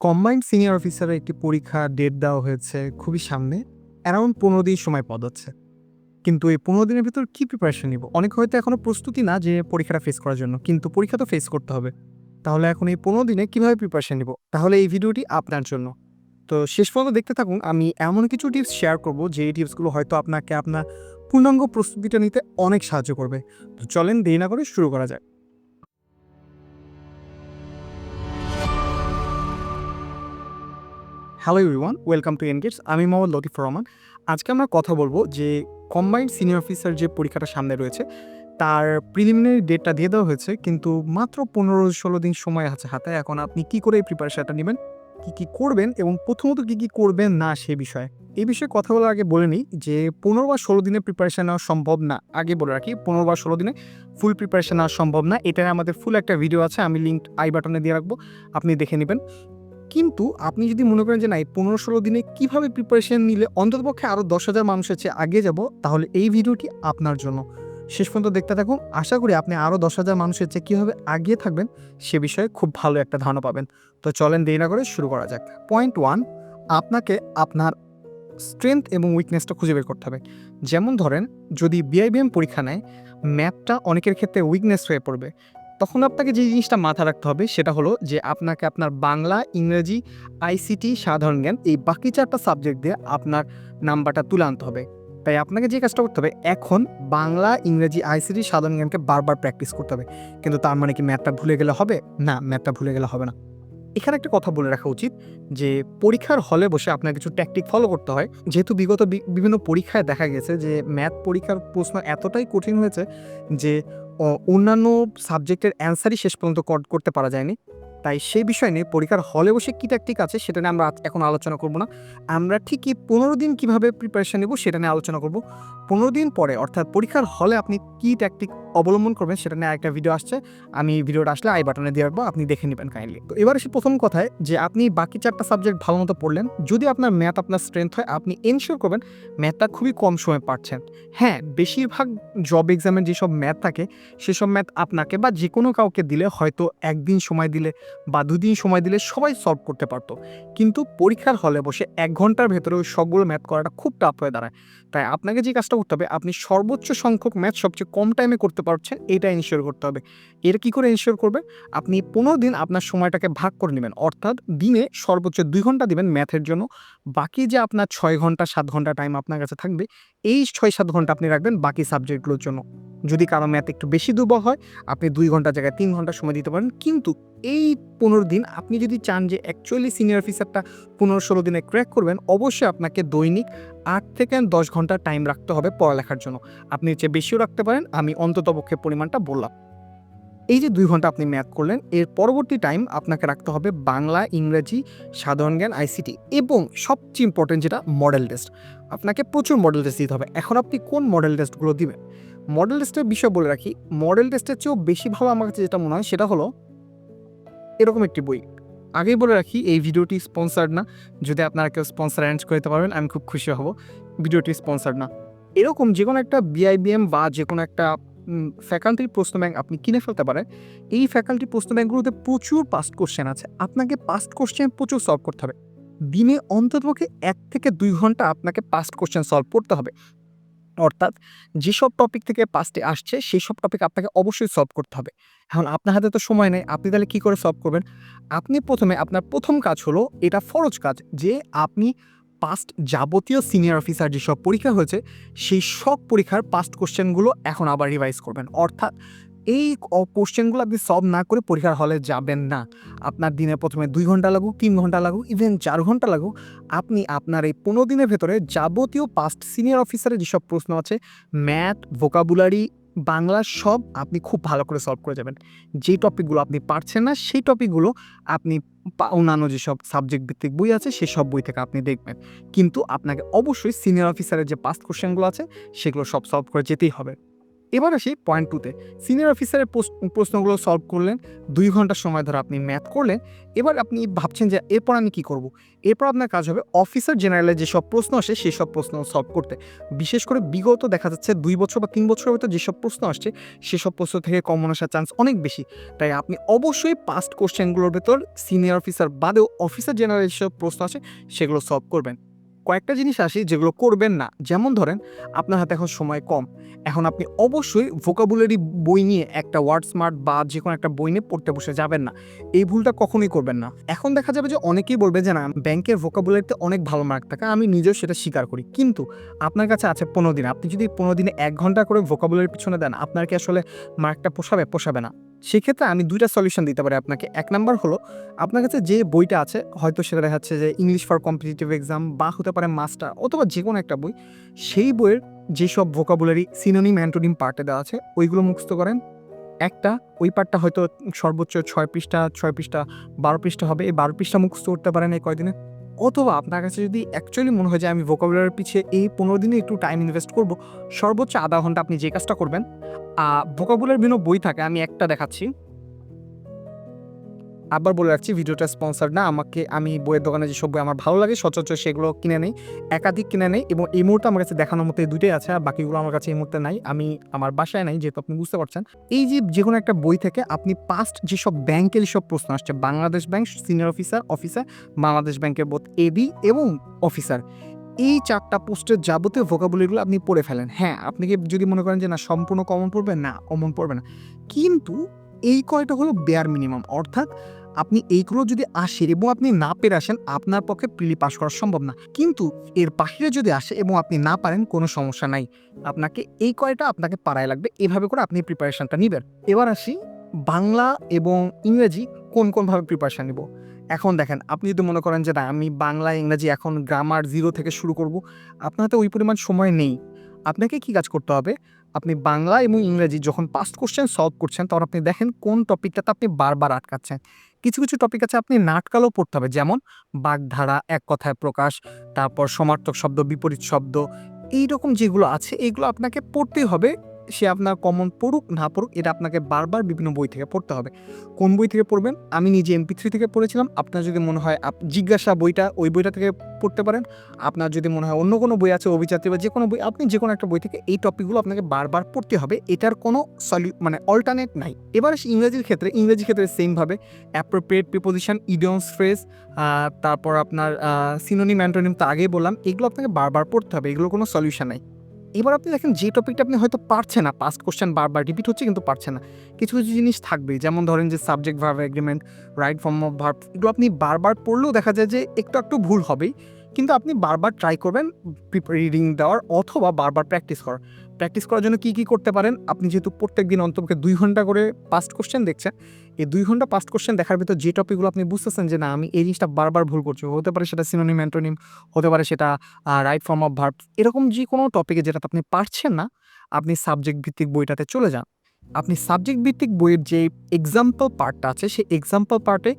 Combined senior অফিসারের একটি পরীক্ষা ডেট দেওয়া হয়েছে খুবই সামনে অ্যারাউন্ড পনেরো দিন সময় পদ হচ্ছে। কিন্তু এই পনেরো দিনের ভিতর কী প্রিপারেশন নিব? অনেক হয়তো এখনও প্রস্তুতি না যে পরীক্ষাটা ফেস করার জন্য, কিন্তু পরীক্ষা তো ফেস করতে হবে। তাহলে এখন এই পনেরো দিনে কীভাবে প্রিপারেশন নিব? তাহলে এই ভিডিওটি আপনার জন্য। তো শেষ পর্যন্ত দেখতে থাকুন, আমি এমন কিছু টিপস শেয়ার করব, যে এই টিপসগুলো হয়তো আপনাকে আপনার পূর্ণাঙ্গ প্রস্তুতিটা নিতে অনেক সাহায্য করবে। তো চলেন দেরি না করে শুরু করা যায় হ্যালো এভরিওয়ান ওয়েলকাম টু এনগেটস আমি মোহাম্মদ লতিফুর রহমান। আজকে আমরা কথা বলব যে কম্বাইন্ড সিনিয়র অফিসার যে পরীক্ষাটা সামনে রয়েছে, তার প্রিলিমিনারি ডেটটা দিয়ে দেওয়া হয়েছে, কিন্তু মাত্র পনেরো ষোলো দিন সময় আছে হাতে। এখন আপনি কি করে এই প্রিপারেশনটা নেবেন, কী কী করবেন এবং প্রথমত কী কী করবেন না সে বিষয়ে। এই বিষয়ে কথা বলার আগে বলে নিই যে পনেরো বা ষোলো দিনে প্রিপারেশন নেওয়া সম্ভব না। আগে বলে রাখি, পনেরো বা ষোলো দিনে ফুল প্রিপারেশন নেওয়া সম্ভব না। এটার আমাদের ফুল একটা ভিডিও আছে, আমি লিঙ্ক আই বাটনে দিয়ে রাখব। আপনি দেখে নেবেন। কিন্তু আপনি যদি মনে করেন যে, না, এই পনেরো ষোলো দিনে কীভাবে প্রিপারেশন নিলে অন্ততপক্ষে আরও দশ হাজার মানুষের চেয়ে আগে যাব? তাহলে এই ভিডিওটি আপনার জন্য। শেষ পর্যন্ত দেখতে থাকুন। আশা করি আপনি আরও দশ হাজার মানুষের চেয়ে কীভাবে আগিয়ে থাকবেন সে বিষয়ে খুব ভালো একটা ধারণা পাবেন। তো চলেন দেরি না করে শুরু করা যাক। পয়েন্ট ওয়ান আপনাকে আপনার স্ট্রেংথ এবং উইকনেসটা খুঁজে বের করতে হবে। যেমন ধরেন, যদি বিআইবিএম পরীক্ষা নেয় ম্যাথটা অনেকের ক্ষেত্রে উইকনেস হয়ে পড়বে। তখন আপনাকে যে জিনিসটা মাথা রাখতে হবে সেটা হলো যে আপনাকে আপনার বাংলা, ইংরেজি, আইসিটি, সাধারণ জ্ঞান এই বাকি চারটা সাবজেক্ট দিয়ে আপনার নাম্বারটা তুলে আনতে হবে। তাই আপনাকে যে কাজটা করতে হবে, এখন বাংলা, ইংরেজি, আইসিটি, সাধারণ জ্ঞানকে বারবার প্র্যাকটিস করতে হবে। কিন্তু তার মানে কি ম্যাথটা ভুলে গেলে হবে? না ম্যাথটা ভুলে গেলে হবে না। এখানে একটা কথা বলে রাখা উচিত যে পরীক্ষার হলে বসে আপনার কিছু ট্যাকটিক ফলো করতে হয়। যেহেতু বিগত বিভিন্ন পরীক্ষায় দেখা গেছে যে ম্যাথ পরীক্ষার প্রশ্ন এতটাই কঠিন হয়েছে যে অন্যান্য সাবজেক্টের অ্যান্সারই শেষ পর্যন্ত কর- করতে পারা যায়নি। তাই সেই বিষয় নিয়ে পরীক্ষার হলে বসে কী ট্যাকটিক আছে সেটা নিয়ে আমরা এখন আলোচনা করব না। আমরা ঠিকই পনেরো দিন কীভাবে প্রিপারেশন নেব সেটা নিয়ে আলোচনা করব। পনেরো দিন পরে অর্থাৎ পরীক্ষার হলে আপনি কী ট্যাকটিক অবলম্বন করবেন সেটা নিয়ে একটা ভিডিও আসছে। আমি ভিডিওটা আসলে আই বাটনে দিয়ে রাখব, আপনি দেখে নেবেন কাইন্ডলি তো এবার এসে প্রথম কথায় যে আপনি বাকি চারটা সাবজেক্ট ভালো মতো পড়লেন। যদি আপনার ম্যাথ আপনার স্ট্রেংথ হয়, আপনি এনশিওর করবেন ম্যাথটা খুবই কম সময় পাচ্ছেন। হ্যাঁ বেশিরভাগ জব এক্সামের যেসব ম্যাথ থাকে সেসব ম্যাথ আপনাকে বা যে কোনো কাউকে দিলে হয়তো একদিন সময় দিলে বা দুদিন সময় দিলে সবাই সলভ করতে পারতো। কিন্তু পরীক্ষার হলে বসে এক ঘণ্টার ভেতরে ওই সবগুলো ম্যাথ করাটা খুব টাফ হয়ে দাঁড়ায়। তাই আপনাকে যে কাজটা করতে হবে, আপনি সর্বোচ্চ সংখ্যক ম্যাথ সবচেয়ে কম টাইমে করতে পারছেন, এটা ইনশিওর করতে হবে। এটা কী করে ইনশিওর করবে আপনি পনেরো দিন আপনার সময়টাকে ভাগ করে নেবেন, অর্থাৎ দিনে সর্বোচ্চ দুই ঘণ্টা দিবেন ম্যাথের জন্য। বাকি যে আপনার ছয় ঘণ্টা, সাত ঘণ্টা টাইম আপনার কাছে থাকবে, এই ছয়, সাত ঘণ্টা আপনি রাখবেন বাকি সাবজেক্টগুলোর জন্য। যদি কারও ম্যাথ একটু বেশি দুর্বল হয়, আপনি দুই ঘণ্টা জায়গায় তিন ঘণ্টা সময় দিতে পারেন। কিন্তু এই পনেরো দিন আপনি যদি চান যে অ্যাকচুয়ালি সিনিয়র অফিসারটা পনেরো ষোলো দিনে ক্র্যাক করবেন, অবশ্যই আপনাকে দৈনিক আট থেকে দশ ঘণ্টা টাইম রাখতে হবে পড়ালেখার জন্য। আপনি চেয়ে বেশিও রাখতে পারেন, আমি অন্ততপক্ষে পরিমাণটা বললাম। এই যে দুই ঘণ্টা আপনি ম্যাথ করলেন, এর পরবর্তী টাইম আপনাকে রাখতে হবে বাংলা, ইংরেজি, সাধারণ জ্ঞান আইসিটি এবং সবচেয়ে ইম্পর্টেন্ট যেটা মডেল টেস্ট আপনাকে প্রচুর মডেল টেস্ট দিতে হবে। এখন আপনি কোন মডেল টেস্টগুলো দিবেন? মডেল টেস্টের বিষয় বলে রাখি মডেল টেস্টের চেয়েও বেশি ভালো আমার কাছে যেটা মনে হয় সেটা হলো এরকম একটি বই। আগেই বলে রাখি, এই ভিডিওটি স্পন্সার্ড না। যদি আপনারা কেউ স্পন্সার অ্যারেঞ্জ করে দিতে পারবেন, আমি খুব খুশি হব। ভিডিওটি স্পন্সার্ড না। এরকম যে কোনো একটা বিআইবিএম বা যে কোনো একটা ফ্যাকাল্টির প্রশ্ন ব্যাংক আপনি কিনে ফেলতে পারেন। এই ফ্যাকাল্টি প্রশ্ন ব্যাংকগুলোতে প্রচুর পাস্ট কোশ্চেন আছে। আপনাকে পাস্ট কোশ্চেন প্রচুর সলভ করতে হবে। দিনে অন্ততপক্ষে এক থেকে দুই ঘণ্টা আপনাকে পাস্ট কোশ্চেন সলভ করতে হবে। অর্থাৎ যেসব টপিক থেকে পাস্টে আসছে সেই সব টপিক আপনাকে অবশ্যই সলভ করতে হবে। এখন আপনার হাতে তো সময় নেই, আপনি তাহলে কী করে সলভ করবেন? আপনি প্রথমে, আপনার প্রথম কাজ হলো এটা ফরজ কাজ যে আপনি পাস্ট যাবতীয় সিনিয়র অফিসার যেসব পরীক্ষা হয়েছে, সেই সব পরীক্ষার পাস্ট কোশ্চেনগুলো এখন আবার রিভাইজ করবেন। অর্থাৎ এই কোশ্চেনগুলো আপনি সলভ না করে পরীক্ষার হলে যাবেন না। আপনার দিনে প্রথমে দুই ঘণ্টা লাগুক, তিন ঘণ্টা লাগুক ইভেন চার ঘণ্টা লাগুক, আপনি আপনার এই পনেরো দিনের ভেতরে যাবতীয় পাস্ট সিনিয়র অফিসারের যেসব প্রশ্ন আছে ম্যাথ ভোকাবুলারি বাংলা সব আপনি খুব ভালো করে সলভ করে যাবেন। যে টপিকগুলো আপনি পারছেন না, সেই টপিকগুলো আপনি অন্যান্য যেসব সাবজেক্ট ভিত্তিক বই আছে সেই সব বই থেকে আপনি দেখবেন। কিন্তু আপনাকে অবশ্যই সিনিয়র অফিসারের যে পাস্ট কোশ্চেনগুলো আছে, সেগুলো সব সলভ করে যেতেই হবে। এবার আসি পয়েন্ট টুতে সিনিয়র অফিসারের প্রশ্নগুলো সলভ করলেন। দুই ঘণ্টা সময় ধরে আপনি ম্যাথ করলেন। এবার আপনি ভাবছেন যে এরপর আমি কি করব? এরপর আপনার কাজ হবে অফিসার জেনারেলের যেসব প্রশ্ন আসে, সেসব প্রশ্ন সলভ করতে। বিশেষ করে বিগত দেখা যাচ্ছে দুই বছর বা তিন বছরের ভিতর যেসব প্রশ্ন আসছে, সেসব প্রশ্ন থেকে কমন আসার চান্স অনেক বেশি। তাই আপনি অবশ্যই পাস্ট কোশ্চেনগুলোর ভেতর সিনিয়র অফিসার বাদেও অফিসার জেনারেল যেসব প্রশ্ন আছে সেগুলো সলভ করবেন। কয়েকটা জিনিস আসি যেগুলো করবেন না। যেমন ধরেন, আপনার হাতে এখন সময় কম। এখন আপনি অবশ্যই ভোকাবুলারি বই নিয়ে একটা ওয়ার্ড স্মার্ট বা যে কোনো একটা বই নিয়ে পড়তে বসে যাবেন না। এই ভুলটা কখনোই করবেন না। এখন দেখা যাবে যে অনেকেই বলবে যে না, ব্যাংকের ভোকাবুলারিতে অনেক ভালো মার্ক থাকে, আমি নিজেও সেটা স্বীকার করি। কিন্তু আপনার কাছে আছে পনেরো দিন, আপনি যদি পনেরো দিনে এক ঘণ্টা করে ভোকাবুলারির পিছনে দেন, আপনার কি আসলে মার্কটা পোষাবে পোষাবে না? সেক্ষেত্রে আমি দুইটা সলিউশন দিতে পারি আপনাকে। এক নাম্বার হলো, আপনার কাছে যে বইটা আছে, হয়তো সেটা দেখা যাচ্ছে যে ইংলিশ ফর কম্পিটিটিভ এক্সাম বা হতে পারে মাস্টার অথবা যে কোনো একটা বই, সেই বইয়ের যেসব ভোকাবুলারি সিনোনিম অ্যান্টোনিম পার্টে দেওয়া আছে, ওইগুলো মুখস্থ করেন। একটা, ওই পার্টটা হয়তো সর্বোচ্চ ছয় পৃষ্ঠা ছয় পৃষ্ঠা, বারো পৃষ্ঠা হবে। এই বারো পৃষ্ঠা মুখস্থ করতে পারেন এই কয়দিনে। অথবা আপনার কাছে যদি অ্যাকচুয়ালি মনে হয় যে আমি ভোকাবুলারির পিছিয়ে এই পনেরো দিনে একটু টাইম ইনভেস্ট করব, সর্বোচ্চ আধা ঘণ্টা আপনি যে কাজটা করবেন ভোকাবুলার বিভিন্ন বই থাকে, আমি একটা দেখাচ্ছি। আবার বলে রাখছি, ভিডিওটা স্পন্সার না। আমাকে, আমি বইয়ের দোকানে যেসব বই আমার ভালো লাগে, সচরাচর সেগুলো কিনে নেই, একাধিক কিনে নেই এবং এই মুহূর্তে আমার কাছে দেখানোর মতো এই দুটোই আছে, আর বাকিগুলো আমার কাছে এই মুহূর্তে নাই। আমি আমার বাসায় নাই, যেহেতু আপনি বুঝতে পারছেন। এই যে যে কোনো একটা বই থেকে আপনি পাস্ট যেসব ব্যাংকের সব প্রশ্ন আসছে, Bangladesh bank senior officer officer Bangladesh ব্যাংকের বোধ এডি এবং অফিসার এই চারটা পোস্টের যাবতীয় ভোকাবুলারিগুলো আপনি পড়ে ফেলেন। হ্যাঁ আপনি কি যদি মনে করেন যে, না, সম্পূর্ণ কমন পড়বে? না অমন পড়বে না। কিন্তু এই কয়টা হলো বেয়ার মিনিমাম অর্থাৎ আপনি এইগুলো যদি আসেন এবং আপনি না পেরে আসেন, আপনার পক্ষে প্রিলি পাস করা সম্ভব না। কিন্তু এর বাহিরে যদি আসে এবং আপনি না পারেন, কোনো সমস্যা নাই। আপনাকে এই কয়টা আপনাকে পাড়ায় লাগবে, এভাবে করে আপনি প্রিপারেশনটা নেবেন। এবার আসি বাংলা এবং ইংরেজি কোন কোনভাবে প্রিপারেশন নিব। এখন দেখেন, আপনি যদি মনে করেন যে না, আমি বাংলা, ইংরেজি এখন গ্রামার জিরো থেকে শুরু করব, আপনার তো ওই পরিমাণ সময় নেই। আপনাকে কি কাজ করতে হবে? আপনি বাংলা এবং ইংরেজি যখন পাস্ট কোশ্চেন সলভ করছেন, তখন আপনি দেখেন কোন টপিকটাতে আপনি বারবার আটকাচ্ছেন। কিছু কিছু টপিক আছে আপনি নাটকালও পড়তে হবে, যেমন বাগধারা, এক কথায় প্রকাশ, তারপর সমার্থক শব্দ, বিপরীত শব্দ এই রকম যেগুলো আছে, এগুলো আপনাকে পড়তেই হবে। সে আপনার কমন পড়ুক, না পড়ুক, এটা আপনাকে বারবার বিভিন্ন বই থেকে পড়তে হবে। কোন বই থেকে পড়বেন? আমি নিজে এমপি থ্রি থেকে পড়েছিলাম। আপনার যদি মনে হয় জিজ্ঞাসা বইটা, ওই বইটা থেকে পড়তে পারেন। আপনার যদি মনে হয় অন্য কোনো বই আছে অভিযাত্রী বা যে কোনো বই, আপনি যে কোনো একটা বই থেকে এই টপিকগুলো আপনাকে বারবার পড়তে হবে। এটার কোনো সলিউ মানে অল্টারনেট নাই। এবার ইংরেজির ক্ষেত্রে। ইংরেজির ক্ষেত্রে সেমভাবে অ্যাপ্রোপ্রিয়েট প্রিপোজিশন ইডিয়মস ফ্রেজ তারপর আপনার সিনোনিম অ্যান্টোনিম তো আগেই বললাম। এগুলো আপনাকে বারবার পড়তে হবে। এগুলো কোনো সলিউশন নাই। এবার আপনি দেখেন যে টপিকটা আপনি হয়তো পারছেন না। পাস্ট কোশ্চেন বারবার রিপিট হচ্ছে কিন্তু পারছেন না। কিছু কিছু জিনিস থাকবে যেমন ধরেন যে subject verb agreement right form of verb এগুলো আপনি বারবার পড়লেও দেখা যায় যে একটু একটু ভুল হবেই। কিন্তু আপনি বারবার ট্রাই করবেন রিডিং দেওয়ার অথবা বারবার প্র্যাকটিস করার। প্র্যাকটিস করার জন্য কী কী করতে পারেন? আপনি যেহেতু প্রত্যেক দিন অন্তপক্ষে দুই ঘণ্টা করে পাস্ট কোশ্চেন দেখছেন, এই দুই ঘণ্টা পাস্ট কোশ্চেন দেখার ভিতর যে টপিকগুলো আপনি বুঝতেছেন যে, না, আমি এই জিনিসটা বারবার ভুল করছি। হতে পারে সেটা সিনোনিম অ্যান্টোনিম হতে পারে সেটা রাইট ফর্ম অফ ভার্ব এরকম যে কোনো টপিকে যেটাতে আপনি পারছেন না, আপনি সাবজেক্ট ভিত্তিক বইটাতে চলে যান। আপনি সাবজেক্ট ভিত্তিক বইয়ের যে এক্সাম্পল পার্টটা আছে, সেই এক্সাম্পল পার্টে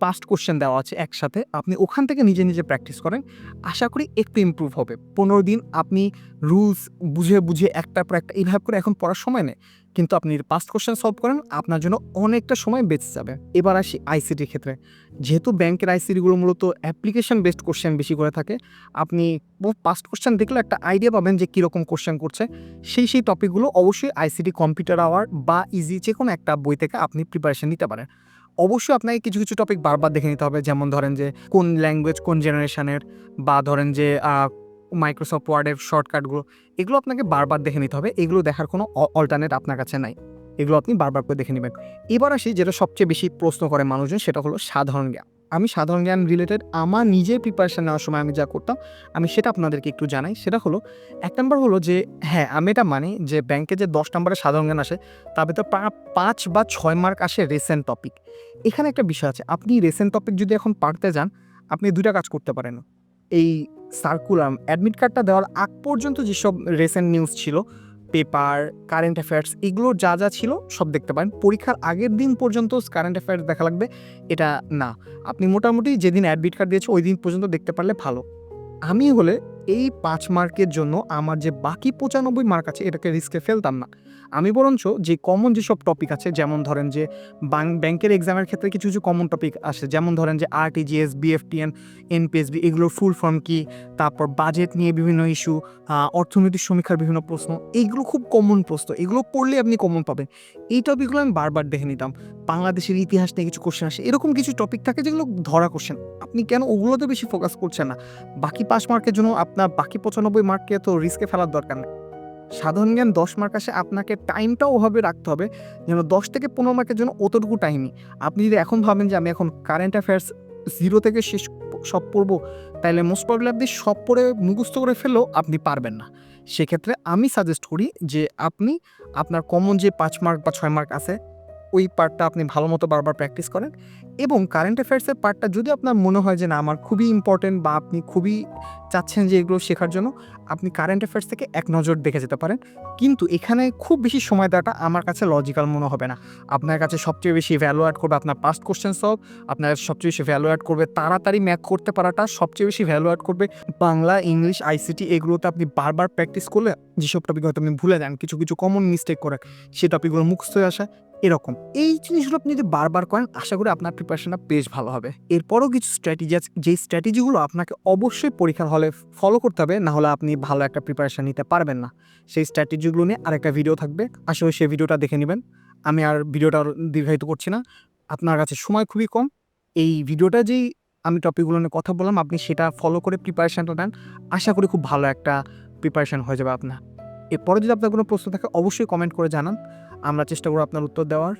পাস্ট কোশ্চেন দেওয়া আছে একসাথে, আপনি ওখান থেকে নিজে নিজে প্র্যাকটিস করেন। আশা করি একটু ইমপ্রুভ হবে। পনেরো দিন আপনি রুলস বুঝে বুঝে একটা পর একটা এইভাবে করে এখন পড়ার সময় নেই। কিন্তু আপনি পাস্ট কোশ্চেন সলভ করেন, আপনার জন্য অনেকটা সময় বেঁচে যাবে। এবার আসি আইসিটির ক্ষেত্রে। যেহেতু ব্যাংকের আইসিটিগুলো মূলত অ্যাপ্লিকেশন বেসড কোশ্চেন বেশি করে থাকে, আপনি পাস্ট কোশ্চেন দেখলে একটা আইডিয়া পাবেন যে কীরকম কোশ্চেন করছে। সেই সেই টপিকগুলো অবশ্যই আইসিটি কম্পিউটার আওয়ার বা ইজি যে কোনো একটা বই থেকে আপনি প্রিপারেশন নিতে পারেন। অবশ্যই আপনাকে কিছু কিছু টপিক বারবার দেখে নিতে হবে। যেমন ধরেন যে, কোন ল্যাঙ্গুয়েজ কোন জেনারেশনের বা ধরেন যে মাইক্রোসফট ওয়ার্ডের শর্টকাটগুলো এগুলো আপনাকে বারবার দেখে নিতে হবে। এগুলো দেখার কোনো অল্টারনেট আপনার কাছে নাই। এগুলো আপনি বারবার করে দেখে নেবেন। এবার আসি, যেটা সবচেয়ে বেশি প্রশ্ন করে মানুষজন, সেটা হলো সাধারণ জ্ঞান। আমি সাধারণ জ্ঞান রিলেটেড আমার নিজের প্রিপারেশান নেওয়ার সময় আমি যা করতাম, আমি সেটা আপনাদেরকে একটু জানাই। সেটা হলো, এক নম্বর হলো যে হ্যাঁ আমি এটা মানি যে ব্যাংকে যে দশ নম্বরের সাধারণ জ্ঞান আসে তার ভেতর পাঁচ বা ছয় মার্ক আসে রেসেন্ট টপিক এখানে একটা বিষয় আছে, আপনি রেসেন্ট টপিক যদি এখন পারতে যান, আপনি দুইটা কাজ করতে পারেন। এই সার্কুলার অ্যাডমিট কার্ডটা দেওয়ার আগ পর্যন্ত যেসব রেসেন্ট নিউজ ছিল পেপার কারেন্ট অ্যাফেয়ার্স এগুলো যা যা ছিল সব দেখতে পারেন। পরীক্ষার আগের দিন পর্যন্ত কারেন্ট অ্যাফেয়ার্স দেখা লাগবে, এটা না। আপনি মোটামুটি যেদিন অ্যাডমিট কার্ড দিয়েছে, ওই দিন পর্যন্ত দেখতে পারলে ভালো। আমি হলে এই পাঁচ মার্কের জন্য আমার যে বাকি পঁচানব্বই মার্ক আছে, এটাকে রিস্কে ফেলতাম না। আমি বরঞ্চ যে কমন যেসব টপিক আছে, যেমন ধরেন যে ব্যাংকের এক্সামের ক্ষেত্রে কিছু কিছু কমন টপিক আসে। যেমন ধরেন যে আরটিজিএস বিএফটিএন এনপিএসবি এগুলোর ফুল ফর্ম কী? তারপর বাজেট নিয়ে বিভিন্ন ইস্যু অর্থনৈতিক সমীক্ষার বিভিন্ন প্রশ্ন, এইগুলো খুব কমন প্রশ্ন। এগুলো পড়লে আপনি কমন পাবেন। এই টপিকগুলো আমি বারবার দেখে নিতাম। বাংলাদেশের ইতিহাস নিয়ে কিছু কোশ্চেন আসে। এরকম কিছু টপিক থাকে যেগুলো ধরা কোশ্চেন আপনি কেন ওগুলোতে বেশি ফোকাস করছেন না? বাকি পাঁচ মার্কের জন্য আপনার বাকি পঁচানব্বই মার্ককে তো রিস্কে ফেলার দরকার নেই। সাধারণ জ্ঞান দশ মার্ক আসে, আপনাকে টাইমটাও ওভাবে রাখতে হবে যেন দশ থেকে পনেরো মার্কের জন্য অতটুকু টাইমই আপনি যদি এখন ভাবেন যে আমি এখন কারেন্ট অ্যাফেয়ার্স জিরো থেকে শেষ সব পড়ব তাহলে মোস্ট প্রবলি আপনি সব পড়ে মুখস্থ করে ফেললেও আপনি পারবেন না। সেক্ষেত্রে আমি সাজেস্ট করি যে আপনি আপনার কমন যে পাঁচ মার্ক বা ছয় মার্ক আছে ওই পার্টটা আপনি ভালো মতো বারবার প্র্যাকটিস করেন এবং কারেন্ট অ্যাফেয়ার্সের পার্টটা যদি আপনার মনে হয় যে না, আমার খুবই ইম্পর্টেন্ট বা আপনি খুবই চাচ্ছেন যে এগুলো শেখার জন্য, আপনি কারেন্ট অ্যাফেয়ার্স থেকে এক নজর দেখে যেতে পারেন। কিন্তু এখানে খুব বেশি সময় দেওয়াটা আমার কাছে লজিক্যাল মনে হবে না। আপনার কাছে সবচেয়ে বেশি ভ্যালু অ্যাড করবে আপনার পাস্ট কোশ্চেন সব, আপনার সবচেয়ে বেশি ভ্যালু অ্যাড করবে তাড়াতাড়ি ম্যাথ করতে পারাটা, সবচেয়ে বেশি ভ্যালু অ্যাড করবে বাংলা, ইংলিশ আইসিটি এগুলোতে আপনি বারবার প্র্যাকটিস করলে যেসব টপিক হয়তো আপনি ভুলে যান, কিছু কিছু কমন মিস্টেক করে সেই টপিকগুলো মুখস্থ আসা। এরকম। এই জিনিসগুলো আপনি যদি বারবার করেন, আশা করি আপনার প্রিপারেশনটা বেশ ভালো হবে। এরপরও কিছু স্ট্র্যাটেজি আছে। যেই স্ট্র্যাটেজিগুলো আপনাকে অবশ্যই পরীক্ষার হলে ফলো করতে হবে, না হলে আপনি ভালো একটা প্রিপারেশন নিতে পারবেন না। সেই স্ট্র্যাটেজিগুলো নিয়ে আরেকটা ভিডিও থাকবে। আশা আসলে সেই ভিডিওটা দেখে নেবেন। আমি আর ভিডিওটা দীর্ঘায়িত করছি না। আপনার কাছে সময় খুবই কম। এই ভিডিওটা যেই আমি টপিকগুলো নিয়ে কথা বললাম, আপনি সেটা ফলো করে প্রিপারেশানটা নেন। আশা করি খুব ভালো একটা প্রিপারেশন হয়ে যাবে আপনার। এরপরে যদি আপনার কোনো প্রশ্ন থাকে, অবশ্যই কমেন্ট করে জানান। আমরা চেষ্টা করব আপনার উত্তর দেওয়ার।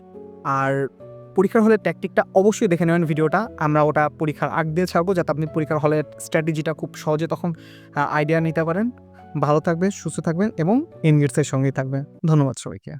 আর পরীক্ষার হলে ট্যাকটিকটা অবশ্যই দেখে নেবেন ভিডিওটা। আমরা ওটা পরীক্ষার আগ দিয়ে ছাড়বো যাতে আপনি পরীক্ষার হলে স্ট্র্যাটেজিটা খুব সহজে তখন আইডিয়া নিতে পারেন। ভালো থাকবেন, সুস্থ থাকবেন এবং ইনগিটসের সঙ্গেই থাকবেন। ধন্যবাদ সবাইকে।